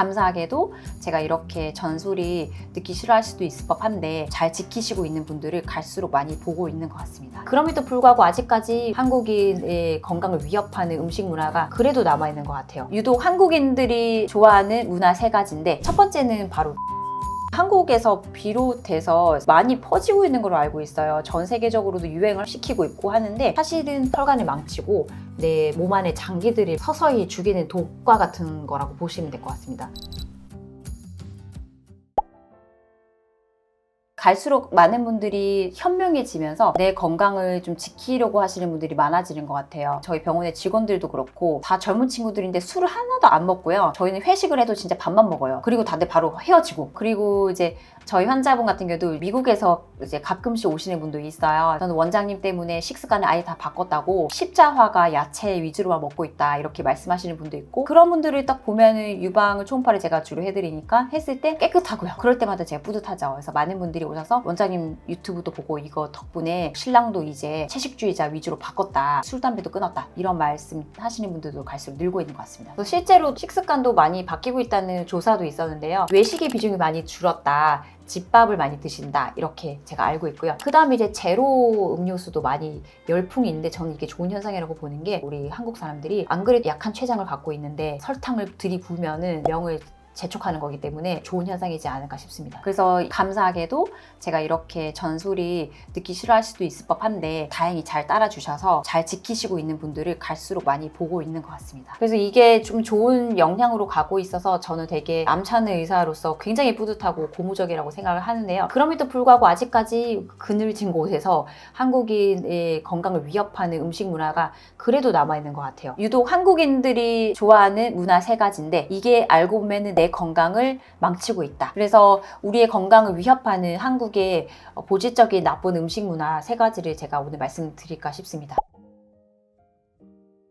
감사하게도 제가 이렇게 전소리 듣기 싫어할 수도 있을 법한데 잘 지키시고 있는 분들을 갈수록 많이 보고 있는 것 같습니다. 그럼에도 불구하고 아직까지 한국인의 건강을 위협하는 음식 문화가 그래도 남아있는 것 같아요. 유독 한국인들이 좋아하는 문화 세 가지인데 첫 번째는 바로 한국에서 비롯해서 많이 퍼지고 있는 걸로 알고 있어요. 전 세계적으로도 유행을 시키고 있고 하는데 사실은 혈관을 망치고 내 몸 안의 장기들이 서서히 죽이는 독과 같은 거라고 보시면 될 것 같습니다. 갈수록 많은 분들이 현명해지면서 내 건강을 좀 지키려고 하시는 분들이 많아지는 것 같아요. 저희 병원의 직원들도 그렇고 다 젊은 친구들인데 술을 하나도 안 먹고요. 저희는 회식을 해도 진짜 밥만 먹어요. 그리고 다들 바로 헤어지고. 그리고 이제 저희 환자분 같은 경우도 미국에서 이제 가끔씩 오시는 분도 있어요. 저는 원장님 때문에 식습관을 아예 다 바꿨다고 십자화가 야채 위주로만 먹고 있다 이렇게 말씀하시는 분도 있고 그런 분들을 딱 보면은 유방을 초음파를 제가 주로 해드리니까 했을 때 깨끗하고요. 그럴 때마다 제가 뿌듯하죠. 그래서 많은 분들이 오셔서 원장님 유튜브도 보고 이거 덕분에 신랑도 이제 채식주의자 위주로 바꿨다. 술 담배도 끊었다. 이런 말씀 하시는 분들도 갈수록 늘고 있는 것 같습니다. 그래서 실제로 식습관도 많이 바뀌고 있다는 조사도 있었는데요. 외식의 비중이 많이 줄었다. 집밥을 많이 드신다 이렇게 제가 알고 있고요. 그 다음에 이제 제로 음료수도 많이 열풍이 있는데 저는 이게 좋은 현상이라고 보는 게 우리 한국 사람들이 안 그래도 약한 췌장을 갖고 있는데 설탕을 들이부으면은 명을 재촉하는 거기 때문에 좋은 현상이지 않을까 싶습니다. 그래서 감사하게도 제가 이렇게 전소리 듣기 싫어할 수도 있을 법한데 다행히 잘 따라주셔서 잘 지키시고 있는 분들을 갈수록 많이 보고 있는 것 같습니다. 그래서 이게 좀 좋은 영향으로 가고 있어서 저는 되게 남자는 의사로서 굉장히 뿌듯하고 고무적이라고 생각을 하는데요. 그럼에도 불구하고 아직까지 그늘진 곳에서 한국인의 건강을 위협하는 음식 문화가 그래도 남아있는 것 같아요. 유독 한국인들이 좋아하는 문화 세 가지인데 이게 알고 보면은 내 건강을 망치고 있다. 그래서 우리의 건강을 위협하는 한국의 보질적인 나쁜 음식 문화 세 가지를 제가 오늘 말씀드릴까 싶습니다.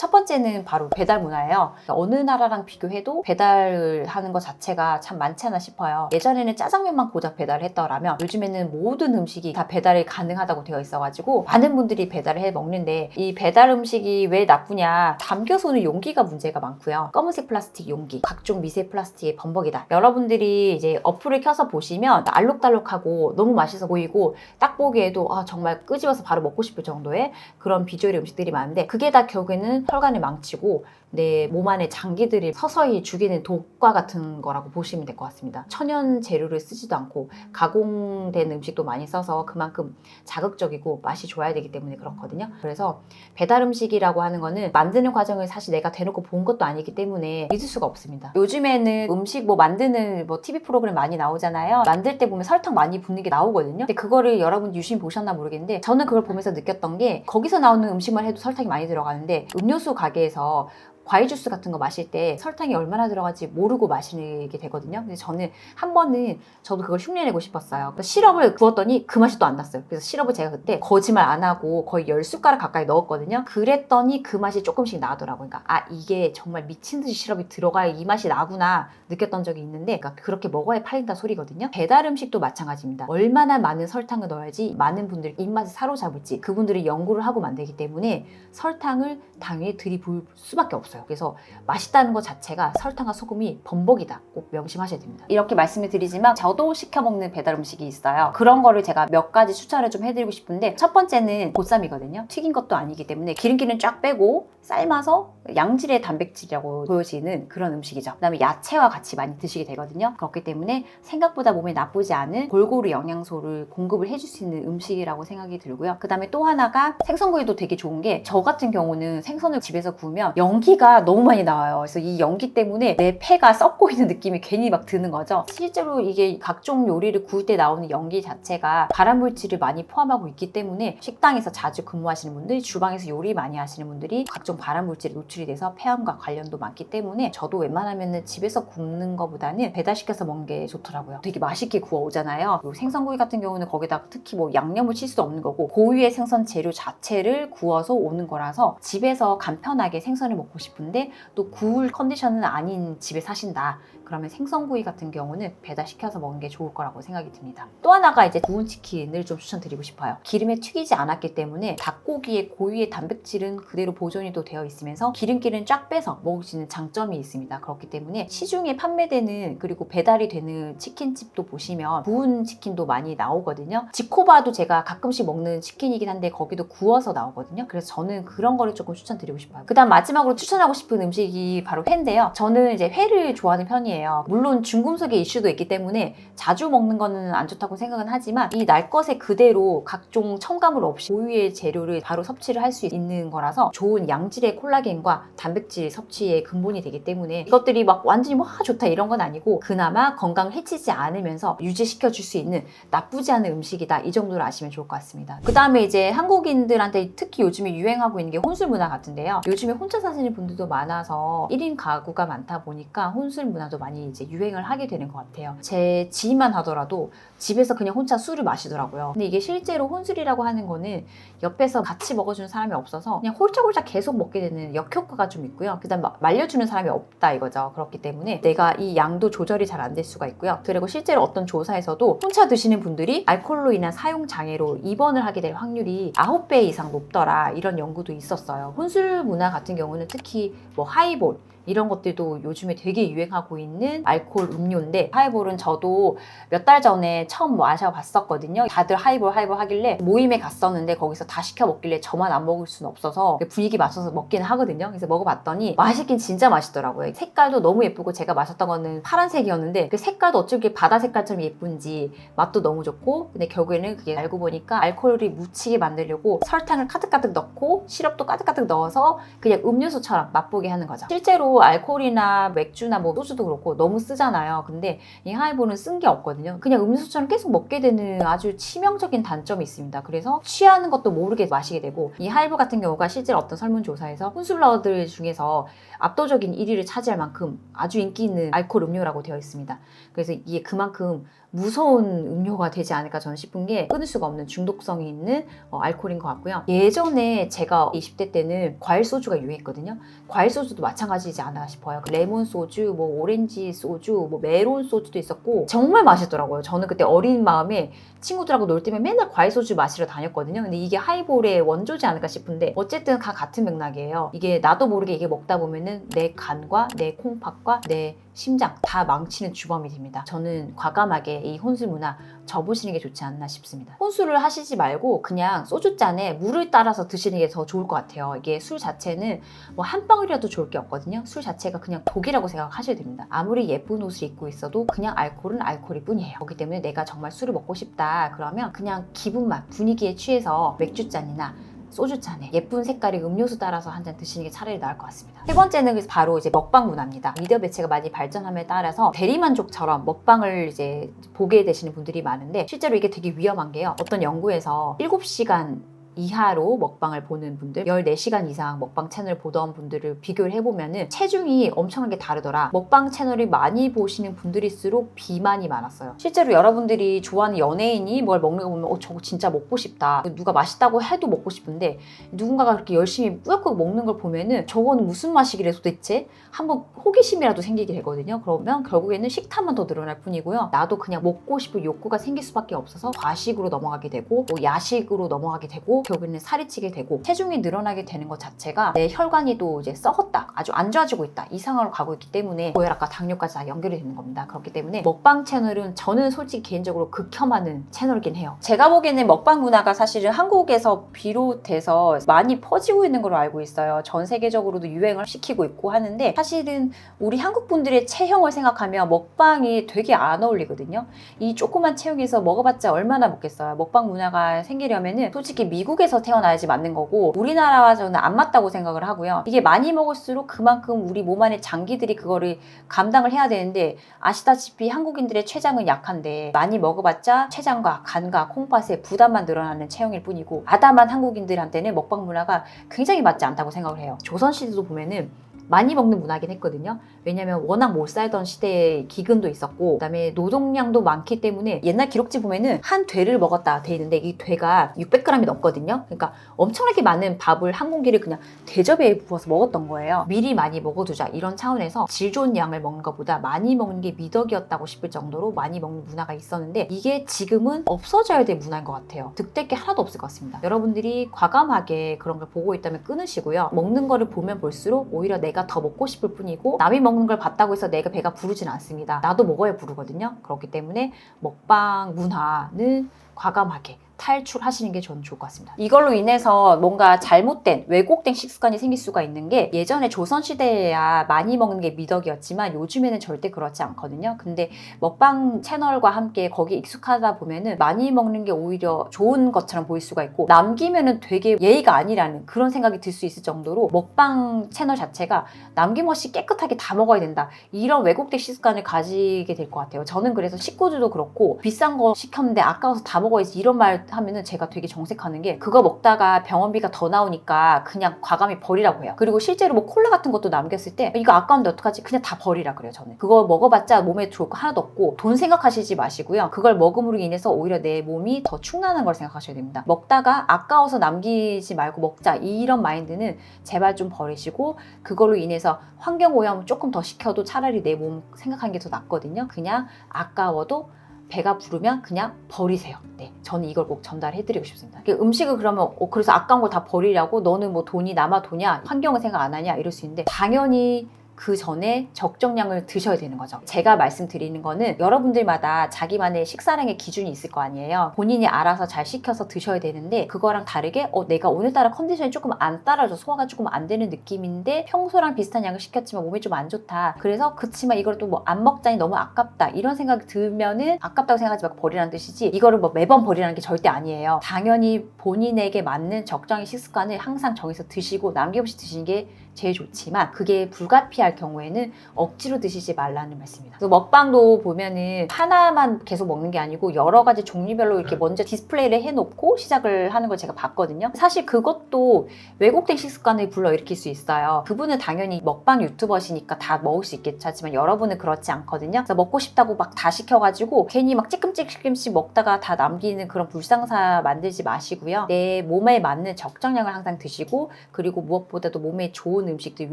첫 번째는 바로 배달 문화예요. 어느 나라랑 비교해도 배달을 하는 것 자체가 참 많지 않아 싶어요. 예전에는 짜장면만 고작 배달을 했더라면 요즘에는 모든 음식이 다 배달이 가능하다고 되어 있어가지고 많은 분들이 배달을 해 먹는데 이 배달 음식이 왜 나쁘냐 담겨서 오는 용기가 문제가 많고요. 검은색 플라스틱 용기, 각종 미세 플라스틱의 범벅이다. 여러분들이 이제 어플을 켜서 보시면 알록달록하고 너무 맛있어 보이고 딱 보기에도 아, 정말 끄집어서 바로 먹고 싶을 정도의 그런 비주얼의 음식들이 많은데 그게 다 결국에는 혈관을 망치고 내 몸 안의 장기들이 서서히 죽이는 독과 같은 거라고 보시면 될 것 같습니다. 천연 재료를 쓰지도 않고 가공된 음식도 많이 써서 그만큼 자극적이고 맛이 좋아야 되기 때문에 그렇거든요. 그래서 배달 음식이라고 하는 거는 만드는 과정을 사실 내가 대놓고 본 것도 아니기 때문에 믿을 수가 없습니다. 요즘에는 음식 뭐 만드는 뭐 TV 프로그램 많이 나오잖아요. 만들 때 보면 설탕 많이 붓는 게 나오거든요. 근데 그거를 여러분 유심히 보셨나 모르겠는데 저는 그걸 보면서 느꼈던 게 거기서 나오는 음식만 해도 설탕이 많이 들어가는데 음료 수 가게에서 과일 주스 같은 거 마실 때 설탕이 얼마나 들어갈지 모르고 마시게 되거든요. 근데 저는 한 번은 저도 그걸 흉내내고 싶었어요. 시럽을 부었더니 그 맛이 또 안 났어요. 그래서 시럽을 제가 그때 거짓말 안 하고 거의 열 숟가락 가까이 넣었거든요. 그랬더니 그 맛이 조금씩 나더라고요. 그러니까 아 이게 정말 미친 듯이 시럽이 들어가야 이 맛이 나구나 느꼈던 적이 있는데 그러니까 그렇게 먹어야 팔린다 소리거든요. 배달 음식도 마찬가지입니다. 얼마나 많은 설탕을 넣어야지 많은 분들이 입맛을 사로잡을지 그분들이 연구를 하고 만들기 때문에 설탕을 당연히 들이부을 수밖에 없어요. 그래서 맛있다는 것 자체가 설탕과 소금이 범벅이다. 꼭 명심하셔야 됩니다. 이렇게 말씀을 드리지만 저도 시켜 먹는 배달 음식이 있어요. 그런 거를 제가 몇 가지 추천을 좀 해드리고 싶은데 첫 번째는 보쌈이거든요. 튀긴 것도 아니기 때문에 기름기는 쫙 빼고 삶아서 양질의 단백질이라고 보여지는 그런 음식이죠. 그다음에 야채와 같이 많이 드시게 되거든요. 그렇기 때문에 생각보다 몸에 나쁘지 않은 골고루 영양소를 공급을 해줄 수 있는 음식이라고 생각이 들고요. 그다음에 또 하나가 생선구이도 되게 좋은 게 저 같은 경우는 생선을 집에서 구우면 연기가 너무 많이 나와요. 그래서 이 연기 때문에 내 폐가 썩고 있는 느낌이 괜히 막 드는 거죠. 실제로 이게 각종 요리를 구울 때 나오는 연기 자체가 발암물질을 많이 포함하고 있기 때문에 식당에서 자주 근무하시는 분들, 주방에서 요리 많이 하시는 분들이 각종 발암물질에 노출이 돼서 폐암과 관련도 많기 때문에 저도 웬만하면 집에서 굽는 것보다는 배달시켜서 먹는 게 좋더라고요. 되게 맛있게 구워 오잖아요. 그리고 생선구이 같은 경우는 거기다 특히 뭐 양념을 칠 수도 없는 거고 고유의 생선 재료 자체를 구워서 오는 거라서 집에서 간편하게 생선을 먹고 싶 은데 또 구울 컨디션은 아닌 집에 사신다. 그러면 생선구이 같은 경우는 배달시켜서 먹는 게 좋을 거라고 생각이 듭니다. 또 하나가 이제 구운 치킨을 좀 추천드리고 싶어요. 기름에 튀기지 않았기 때문에 닭고기의 고유의 단백질은 그대로 보존이 또 되어 있으면서 기름기는 쫙 빼서 먹을 수 있는 장점이 있습니다. 그렇기 때문에 시중에 판매되는 그리고 배달이 되는 치킨집도 보시면 구운 치킨도 많이 나오거든요. 지코바도 제가 가끔씩 먹는 치킨이긴 한데 거기도 구워서 나오거든요. 그래서 저는 그런 거를 조금 추천드리고 싶어요. 그 다음 마지막으로 추천 하고 싶은 음식이 바로 회인데요. 저는 이제 회를 좋아하는 편이에요. 물론 중금속의 이슈도 있기 때문에 자주 먹는 거는 안 좋다고 생각은 하지만 이 날 것에 그대로 각종 첨가물 없이 고유의 재료를 바로 섭취를 할 수 있는 거라서 좋은 양질의 콜라겐과 단백질 섭취의 근본이 되기 때문에 이것들이 막 완전히 와 좋다 이런 건 아니고 그나마 건강을 해치지 않으면서 유지시켜 줄 수 있는 나쁘지 않은 음식이다 이 정도로 아시면 좋을 것 같습니다. 그 다음에 이제 한국인들한테 특히 요즘에 유행하고 있는 게 혼술 문화 같은데요. 요즘에 혼자 사시는 분들 도 많아서 1인 가구가 많다 보니까 혼술 문화도 많이 이제 유행을 하게 되는 것 같아요. 제 지인만 하더라도 집에서 그냥 혼자 술을 마시더라고요. 근데 이게 실제로 혼술이라고 하는 거는 옆에서 같이 먹어주는 사람이 없어서 그냥 홀짝홀짝 계속 먹게 되는 역효과가 좀 있고요. 그다음 마- 말려주는 사람이 없다 이거죠. 그렇기 때문에 내가 이 양도 조절이 잘 안 될 수가 있고요. 그리고 실제로 어떤 조사에서도 혼자 드시는 분들이 알코올로 인한 사용 장애로 입원을 하게 될 확률이 9배 이상 높더라 이런 연구도 있었어요. 혼술 문화 같은 경우는 특히 뭐 하이볼 이런 것들도 요즘에 되게 유행하고 있는 알코올 음료인데 하이볼은 저도 몇 달 전에 처음 마셔봤었거든요. 다들 하이볼 하이볼 하길래 모임에 갔었는데 거기서 다 시켜 먹길래 저만 안 먹을 수는 없어서 분위기 맞춰서 먹기는 하거든요. 그래서 먹어봤더니 맛있긴 진짜 맛있더라고요. 색깔도 너무 예쁘고 제가 마셨던 거는 파란색이었는데 그 색깔도 어떻게 바다 색깔처럼 예쁜지 맛도 너무 좋고 근데 결국에는 그게 알고 보니까 알코올이 묻히게 만들려고 설탕을 가득가득 넣고 시럽도 가득가득 넣어서 그냥 음료수처럼 맛보게 하는 거죠. 실제로 알코올이나 맥주나 뭐 소주도 그렇고 너무 쓰잖아요. 근데 이 하이볼은 쓴 게 없거든요. 그냥 음료수처럼 계속 먹게 되는 아주 치명적인 단점이 있습니다. 그래서 취하는 것도 모르게 마시게 되고 이 하이볼 같은 경우가 실제로 어떤 설문조사에서 혼술러들 중에서 압도적인 1위를 차지할 만큼 아주 인기 있는 알코올 음료라고 되어 있습니다. 그래서 이게 그만큼 무서운 음료가 되지 않을까 저는 싶은 게 끊을 수가 없는 중독성이 있는 어, 알코올인 것 같고요. 예전에 제가 20대 때는 과일 소주가 유행했거든요. 과일 소주도 마찬가지지 않나 싶어요. 그 레몬 소주, 뭐 오렌지 소주, 뭐 메론 소주도 있었고 정말 맛있더라고요. 저는 그때 어린 마음에 친구들하고 놀 때면 맨날 과일 소주 마시러 다녔거든요. 근데 이게 하이볼의 원조지 않을까 싶은데 어쨌든 다 같은 맥락이에요. 이게 나도 모르게 이게 먹다 보면은 내 간과 내 콩팥과 내 심장 다 망치는 주범이 됩니다. 저는 과감하게 이 혼술 문화 접으시는 게 좋지 않나 싶습니다. 혼술을 하시지 말고 그냥 소주잔에 물을 따라서 드시는 게 더 좋을 것 같아요. 이게 술 자체는 뭐 한 방울이라도 좋을 게 없거든요. 술 자체가 그냥 독이라고 생각하셔야 됩니다. 아무리 예쁜 옷을 입고 있어도 그냥 알코올은 알코올일 뿐이에요. 그렇기 때문에 내가 정말 술을 먹고 싶다 그러면 그냥 기분만 분위기에 취해서 맥주잔이나 소주잔에 예쁜 색깔의 음료수 따라서 한 잔 드시는 게 차라리 나을 것 같습니다. 세 번째는 그래서 바로 이제 먹방 문화입니다. 미디어 매체가 많이 발전함에 따라서 대리만족처럼 먹방을 이제 보게 되시는 분들이 많은데 실제로 이게 되게 위험한 게요. 어떤 연구에서 7시간 이하로 먹방을 보는 분들, 14시간 이상 먹방 채널 보던 분들을 비교를 해보면은 체중이 엄청나게 다르더라. 먹방 채널을 많이 보시는 분들일수록 비만이 많았어요. 실제로 여러분들이 좋아하는 연예인이 뭘 먹는 거 보면 어, 저거 진짜 먹고 싶다. 누가 맛있다고 해도 먹고 싶은데 누군가가 그렇게 열심히 꾸역꾸역 먹는 걸 보면은 저거는 무슨 맛이길래 도대체 한번 호기심이라도 생기게 되거든요. 그러면 결국에는 식탐만 더 늘어날 뿐이고요. 나도 그냥 먹고 싶은 욕구가 생길 수밖에 없어서 과식으로 넘어가게 되고 뭐 야식으로 넘어가게 되고 결국에는 살이 찌게 되고 체중이 늘어나게 되는 것 자체가 내 혈관이 또 이제 썩었다. 아주 안 좋아지고 있다. 이 상황으로 가고 있기 때문에 고혈압과 당뇨까지 다 연결이 되는 겁니다. 그렇기 때문에 먹방 채널은 저는 솔직히 개인적으로 극혐하는 채널이긴 해요. 제가 보기에는 먹방 문화가 사실은 한국에서 비롯해서 많이 퍼지고 있는 걸로 알고 있어요. 전 세계적으로도 유행을 시키고 있고 하는데 사실은 우리 한국 분들의 체형을 생각하면 먹방이 되게 안 어울리거든요. 이 조그만 체형에서 먹어봤자 얼마나 먹겠어요. 먹방 문화가 생기려면은 솔직히 미국 에서 태어나야지 맞는 거고 우리나라와 저는 안 맞다고 생각을 하고요. 이게 많이 먹을수록 그만큼 우리 몸 안에 장기들이 그거를 감당을 해야 되는데 아시다시피 한국인들의 췌장은 약한데 많이 먹어봤자 췌장과 간과 콩팥에 부담만 늘어나는 체형일 뿐이고 아담한 한국인들한테는 먹방 문화가 굉장히 맞지 않다고 생각을 해요. 조선시대도 보면은 많이 먹는 문화긴 했거든요. 왜냐면 워낙 못 살던 시대에 기근도 있었고 그다음에 노동량도 많기 때문에 옛날 기록지 보면은 한 되를 먹었다 돼 있는데 이 되가 600g이 넘거든요. 그러니까 엄청나게 많은 밥을 한 공기를 그냥 대접에 부어서 먹었던 거예요. 미리 많이 먹어두자 이런 차원에서 질 좋은 양을 먹는 것보다 많이 먹는 게 미덕이었다고 싶을 정도로 많이 먹는 문화가 있었는데 이게 지금은 없어져야 될 문화인 것 같아요. 득될 게 하나도 없을 것 같습니다. 여러분들이 과감하게 그런 걸 보고 있다면 끊으시고요. 먹는 거를 보면 볼수록 오히려 내가 더 먹고 싶을 뿐이고 남이 먹는 걸 봤다고 해서 내가 배가 부르진 않습니다. 나도 먹어야 부르거든요. 그렇기 때문에 먹방 문화는 과감하게 탈출하시는 게 저는 좋을 것 같습니다. 이걸로 인해서 뭔가 잘못된 왜곡된 식습관이 생길 수가 있는 게 예전에 조선 시대에야 많이 먹는 게 미덕이었지만 요즘에는 절대 그렇지 않거든요. 근데 먹방 채널과 함께 거기에 익숙하다 보면은 많이 먹는 게 오히려 좋은 것처럼 보일 수가 있고 남기면은 되게 예의가 아니라는 그런 생각이 들 수 있을 정도로 먹방 채널 자체가 남김없이 깨끗하게 다 먹어야 된다. 이런 왜곡된 식습관을 가지게 될 것 같아요. 저는 그래서 식구들도 그렇고 비싼 거 시켰는데 아까워서 다 먹어야지 이런 말 하면은 제가 되게 정색하는 게 그거 먹다가 병원비가 더 나오니까 그냥 과감히 버리라고 해요. 그리고 실제로 뭐 콜라 같은 것도 남겼을 때 이거 아까운데 어떡하지? 그냥 다 버리라 그래요. 저는 그거 먹어봤자 몸에 좋을 거 하나도 없고 돈 생각하시지 마시고요. 그걸 먹음으로 인해서 오히려 내 몸이 더 축나는 걸 생각하셔야 됩니다. 먹다가 아까워서 남기지 말고 먹자 이런 마인드는 제발 좀 버리시고 그걸로 인해서 환경 오염 조금 더 시켜도 차라리 내 몸 생각하는 게 더 낫거든요. 그냥 아까워도 배가 부르면 그냥 버리세요. 네, 저는 이걸 꼭 전달해드리고 싶습니다. 그 음식을 그러면 어, 그래서 아까운 걸 다 버리려고 너는 뭐 돈이 남아 도냐 환경을 생각 안 하냐 이럴 수 있는데 당연히 그 전에 적정량을 드셔야 되는 거죠. 제가 말씀드리는 거는 여러분들마다 자기만의 식사량의 기준이 있을 거 아니에요. 본인이 알아서 잘 시켜서 드셔야 되는데 그거랑 다르게 어, 내가 오늘따라 컨디션이 조금 안 따라줘 소화가 조금 안 되는 느낌인데 평소랑 비슷한 양을 시켰지만 몸이 좀 안 좋다. 그래서 그치만 이걸 또 뭐 안 먹자니 너무 아깝다 이런 생각이 들면은 아깝다고 생각하지 말고 버리라는 뜻이지 이거를 뭐 매번 버리라는 게 절대 아니에요. 당연히 본인에게 맞는 적정의 식습관을 항상 정해서 드시고 남김없이 드시는 게 제일 좋지만 그게 불가피할 경우에는 억지로 드시지 말라는 말씀입니다. 먹방도 보면은 하나만 계속 먹는 게 아니고 여러 가지 종류별로 이렇게 먼저 디스플레이를 해놓고 시작을 하는 걸 제가 봤거든요. 사실 그것도 왜곡된 식습관을 불러일으킬 수 있어요. 그분은 당연히 먹방 유튜버시니까 다 먹을 수 있겠죠. 하지만 여러분은 그렇지 않거든요. 그래서 먹고 싶다고 막 다 시켜가지고 괜히 막 찌끔찌끔씩 먹다가 다 남기는 그런 불상사 만들지 마시고요. 내 몸에 맞는 적정량을 항상 드시고 그리고 무엇보다도 몸에 좋은 음식들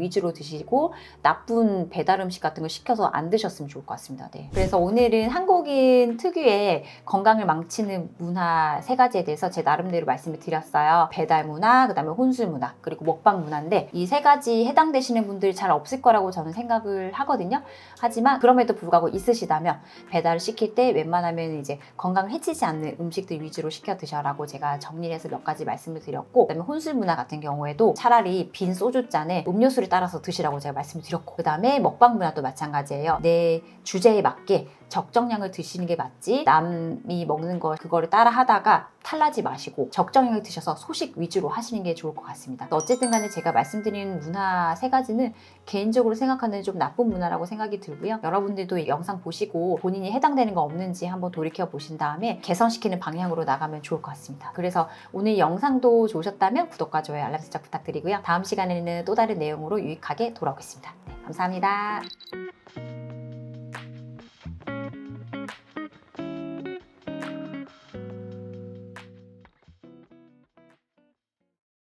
위주로 드시고 나쁜 배달 음식 같은 걸 시켜서 안 드셨으면 좋을 것 같습니다. 네. 그래서 오늘은 한국인 특유의 건강을 망치는 문화 세 가지에 대해서 제 나름대로 말씀을 드렸어요. 배달 문화, 그다음에 혼술 문화, 그리고 먹방 문화인데 이 세 가지 해당되시는 분들 잘 없을 거라고 저는 생각을 하거든요. 하지만 그럼에도 불구하고 있으시다면 배달을 시킬 때 웬만하면 이제 건강을 해치지 않는 음식들 위주로 시켜 드셔라고 제가 정리해서 몇 가지 말씀을 드렸고 그다음에 혼술 문화 같은 경우에도 차라리 빈 소주 잔에 음료수를 따라서 드시라고 제가 말씀을 드렸고 그 다음에 먹방 문화도 마찬가지예요. 내 주제에 맞게 적정량을 드시는 게 맞지 남이 먹는 걸 그거를 따라 하다가 탈나지 마시고 적정량을 드셔서 소식 위주로 하시는 게 좋을 것 같습니다. 어쨌든 간에 제가 말씀드린 문화 세 가지는 개인적으로 생각하는 좀 나쁜 문화라고 생각이 들고요. 여러분들도 이 영상 보시고 본인이 해당되는 거 없는지 한번 돌이켜 보신 다음에 개선시키는 방향으로 나가면 좋을 것 같습니다. 그래서 오늘 영상도 좋으셨다면 구독과 좋아요, 알람 설정 부탁드리고요. 다음 시간에는 또 다른 내용으로 유익하게 돌아오겠습니다. 네, 감사합니다.